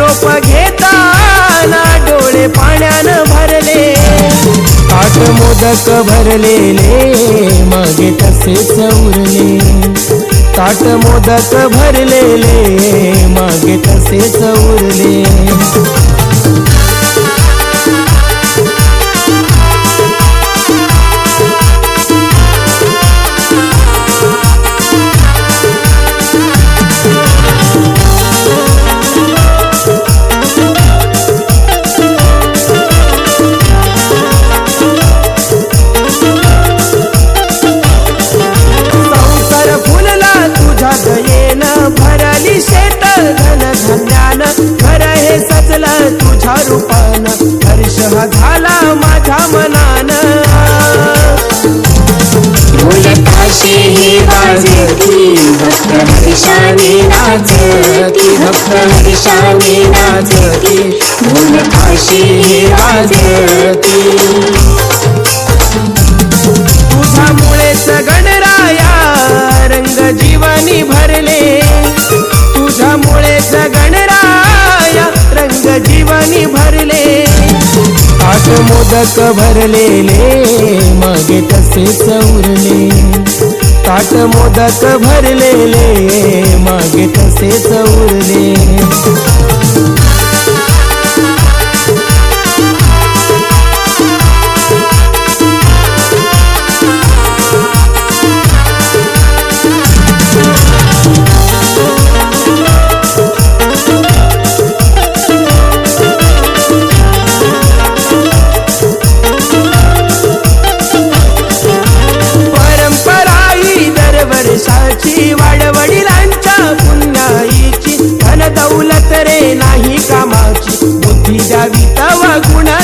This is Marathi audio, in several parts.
निरोप घेताना डोळे पाण्यानं भरले. ताट मोदक भरलेले मागे तसेच उरले. ताट मोदक भरलेले मागे तसेच उरले. ढोलताशे हे वाजती भक्त हर्षाने नाचती भक्त हर्षाने नाचती ढोलताशे हे वाजती तुझ्यामुळेच गणराया रंग जीवनी भरले तुझ्यामुळेच गणराया रंग जीवनी भरले ताट मोदक भरलेले मागे तसेच उरले. ताट मोदक भरलेले मागे तसेच उरले.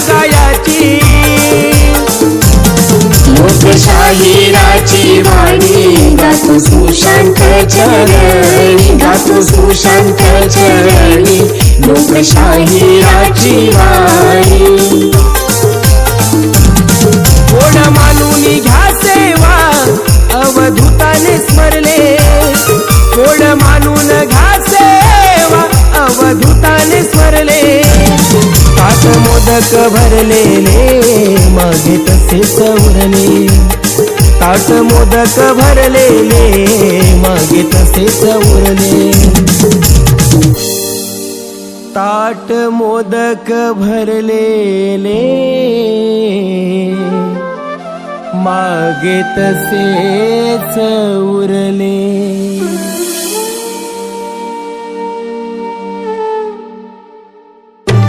गायाची लोकशाहीराची वाणी गातो सुशांत चरणी गातो सुशांत चरणी लोकशाहीराची वाणी. कोण मानून घ्या सेवा अवधूताने स्मरले. कोण मानून मोदक भरलेले मागे तसे सवरले ताट मोदक भरलेले मागे तसे सवरले ताट मोदक भरलेले मागे तसे चौरले